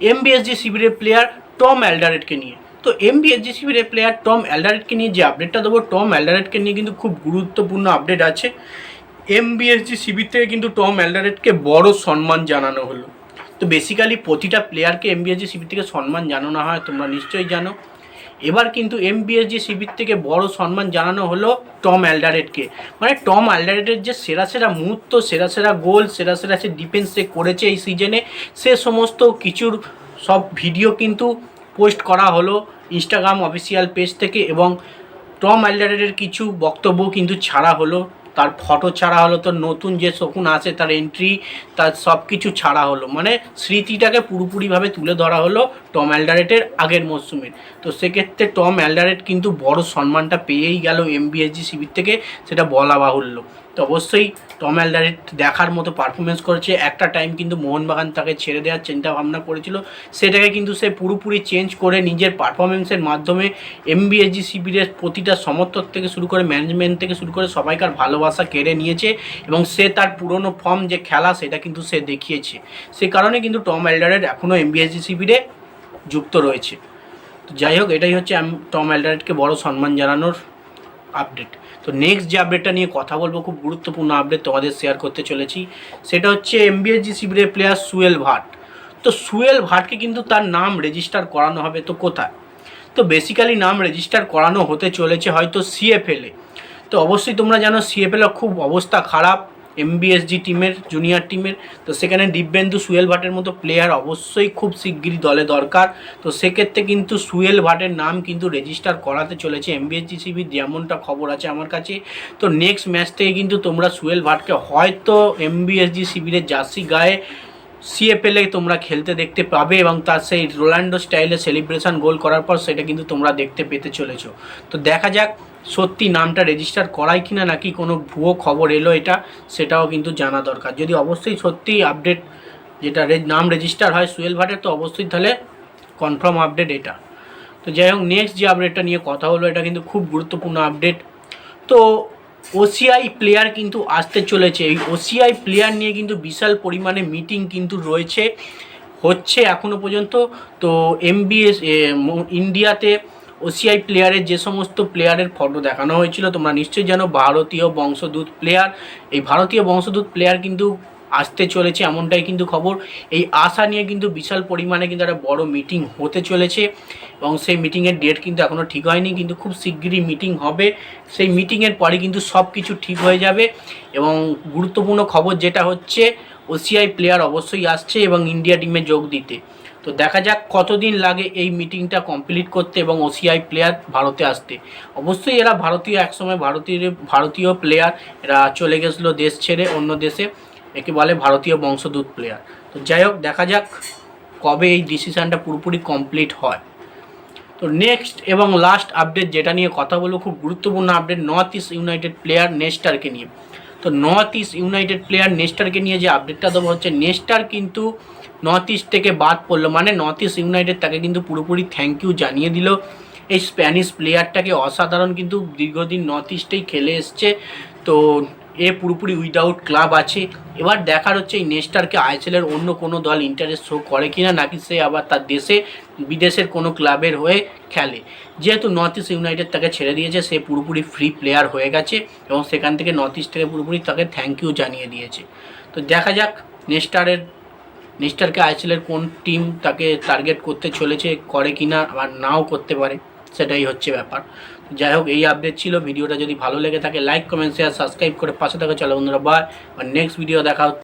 MBSG শিবিরের player Tom অ্যালডারেটকে নিয়ে। তো এমবিএসজি শিবিরের প্লেয়ার টম অ্যালডারেটকে নিয়ে যে আপডেটটা দেবো টম অ্যালডারেটকে নিয়ে কিন্তু খুব গুরুত্বপূর্ণ আপডেট আছে। এমবিএসজি শিবির থেকে কিন্তু টম অ্যালডারেটকে বড় সম্মান জানানো হলো। তো বেসিক্যালি প্রতিটা প্লেয়ারকে এমবিএসজি শিবির থেকে সম্মান জানানো হয়, তোমরা নিশ্চয়ই জানো। এবার কিন্তু এমবিএসজি শিবির থেকে বড় সম্মান জানানো হলো টম অ্যালডারেটকে মানে টম অ্যালডারেটের যে সেরা সেরা মুহূর্ত সেরা সেরা গোল সেরা সেরা সে ডিফেন্স সে করেছে এই সিজনে সে সমস্ত কিছুর সব ভিডিও কিন্তু পোস্ট করা হলো ইনস্টাগ্রাম অফিসিয়াল পেজ থেকে এবং টম অ্যালডারেটের কিছু বক্তব্য কিন্তু ছাড়া হলো তার ফটো ছাড়া হলো তো নতুন যে শকুন আছে, তার এন্ট্রি তার সব কিছু ছাড়া হলো। মানে স্মৃতিটাকে পুরোপুরিভাবে তুলে ধরা হলো টম অ্যালডারেটের আগের মরশুমের তো সেক্ষেত্রে টম অ্যালডারেট কিন্তু বড় সম্মানটা পেয়েই গেল এমবিএসজি শিবির থেকে, সেটা বলা বাহুল্য। তো অবশ্যই টম অ্যালডারেট দেখার মতো পারফরমেন্স করেছে। একটা টাইম কিন্তু মোহনবাগান তাকে ছেড়ে দেওয়ার চিন্তা ভাবনা করেছিল। সেটাকে কিন্তু সে পুরোপুরি চেঞ্জ করে নিজের পারফরমেন্সের মাধ্যমে এম এমবিএসজি শিবিরের প্রতিটা সমর্থক থেকে শুরু করে ম্যানেজমেন্ট থেকে শুরু করে সবাইকার ভালোবাসা কেড়ে নিয়েছে এবং সে তার পুরনো ফর্ম যে খেলা সেটা কিন্তু সে দেখিয়েছে। সে কারণে কিন্তু টম অ্যালডারেট এখনও এম এমবিএসজি শিবিরে যুক্ত রয়েছে। তো যাই হোক, এটাই হচ্ছে টম অ্যালডারেটকে বড় সম্মান জানানোর আপডেট। তো নেক্সট যে আপডেটটা নিয়ে কথা বলব, খুব গুরুত্বপূর্ণ আপডেট তোমাদের শেয়ার করতে চলেছি, সেটা হচ্ছে এমবিএসজি শিবিরের প্লেয়ার সুয়েল ভাট। তো সুয়েল ভাটকে কিন্তু তার নাম রেজিস্টার করানো হবে, তো কোথায়? তো বেসিক্যালি নাম রেজিস্টার করানো হতে চলেছে হয়তো সিএফএলে তো অবশ্যই তোমরা জানো সিএফএলের খুব অবস্থা খারাপ। এমবিএসজি টিমের জুনিয়র টিমের তো সেখানে দিব্যেন্দু সুয়েল ভাটের মতো প্লেয়ার অবশ্যই খুব শিগগিরই দলে দরকার। তো সেক্ষেত্রে কিন্তু সুয়েল ভাটের নাম কিন্তু রেজিস্টার করাতে চলেছে এমবিএসজি শিবির যেমনটা খবর আছে আমার কাছে। তো নেক্সট ম্যাচ থেকে কিন্তু তোমরা সুয়েল ভাটকে হয়তো এমবিএসজি শিবিরের জার্সি গায়ে সিএফএলে তোমরা খেলতে দেখতে পাবে এবং তার সেই রোনাল্ডো স্টাইলে সেলিব্রেশন গোল করার পর সেটা কিন্তু তোমরা দেখতে পেতে চলেছো। তো দেখা যাক সত্যি নামটা রেজিস্টার করাই কিনা নাকি কোনো ভুয়ো খবর এলো এটা, সেটাও কিন্তু জানা দরকার। যদি অবশ্যই সত্যি আপডেট যেটা নাম রেজিস্টার হয় সুয়েল ভাটের তো অবশ্যই তাহলে কনফার্ম আপডেট এটা। তো যাই হোক নেক্সট যে আপডেটটা নিয়ে কথা হলো, এটা কিন্তু খুব গুরুত্বপূর্ণ আপডেট তো ওসিআই প্লেয়ার কিন্তু আসতে চলেছে। এই ওসিআই প্লেয়ার নিয়ে কিন্তু বিশাল পরিমাণে মিটিং কিন্তু রয়েছে, হচ্ছে এখনও পর্যন্ত। তো এমবিএস ইন্ডিয়াতে ওসিআই প্লেয়ারের যে সমস্ত প্লেয়ারের ফটো দেখানো হয়েছিল, তোমরা নিশ্চয়ই জানো, ভারতীয় বংশদূত প্লেয়ার এই ভারতীয় বংশদূত প্লেয়ার কিন্তু আসতে চলেছে এমনটাই কিন্তু খবর। এই আশা নিয়ে কিন্তু বিশাল পরিমাণে কিন্তু একটা বড় মিটিং হতে চলেছে। এবং সেই মিটিংয়ের ডেট কিন্তু এখনও ঠিক হয়নি, কিন্তু খুব শিগগিরই মিটিং হবে। সেই মিটিংয়ের পরে কিন্তু সব কিছু ঠিক হয়ে যাবে এবং গুরুত্বপূর্ণ খবর যেটা হচ্ছে ওসিআই প্লেয়ার অবশ্যই আসছে এবং ইন্ডিয়া টিমে যোগ দিতে। তো দেখা যাক কতদিন লাগে এই মিটিংটা কমপ্লিট করতে এবং ওসিআই প্লেয়ার ভারতে আসতে। অবশ্যই এরা ভারতীয়, একসময় ভারতীয় ভারতীয় প্লেয়ার এরা চলে গেছিল দেশ ছেড়ে অন্য দেশে, একে বলে ভারতীয় বংশদূত প্লেয়ার তো যাই হোক, দেখা যাক কবে এই ডিসিশানটা পুরোপুরি কমপ্লিট হয়। তো নেক্সট এবং লাস্ট আপডেট যেটা নিয়ে কথা বলব, খুব গুরুত্বপূর্ণ update north east united player নেস্টারকে নিয়ে। তো নর্থ ইস্ট ইউনাইটেড প্লেয়ার নেস্টারকে নিয়ে যে আপডেটটা দেবো হচ্ছে নেস্টার কিন্তু নর্থ ইস্ট থেকে বাদ পড়ল। মানে নর্থ ইস্ট ইউনাইটেড তাকে কিন্তু পুরোপুরি থ্যাংক ইউ জানিয়ে দিল। এই স্প্যানিশ প্লেয়ারটাকে অসাধারণ কিন্তু দীর্ঘদিন নর্থ ইস্টেই খেলে এসছে। তো এ পুরোপুরি উইদাউট ক্লাব আছে। এবার দেখার হচ্ছে এই নেস্টারকে আইএসএলের অন্য কোনো দল ইন্টারেস্ট শো করে কিনা, নাকি সে আবার তার দেশে, বিদেশের কোনো ক্লাবের হয়ে খেলে। যেহেতু নর্থ ইস্ট ইউনাইটেড তাকে ছেড়ে দিয়েছে, সে পুরোপুরি ফ্রি প্লেয়ার হয়ে গেছে এবং সেখান থেকে নর্থ ইস্ট থেকে পুরোপুরি তাকে থ্যাংক ইউ জানিয়ে দিয়েছে। তো দেখা যাক নেস্টারের, নেস্টারকে আইএসএলের কোন টিম তাকে টার্গেট করতে চলেছে, করে কিনা, আবার নাও করতে পারে। সেটাই হচ্ছে ব্যাপার। যাই হোক, এই আপডেট ছিল। ভিডিওটা যদি ভালো লেগে থাকে লাইক কমেন্ট শেয়ার সাবস্ক্রাইব করে পাশে থাকা চলো বন্ধুরা। আর নেক্সট ভিডিও দেখা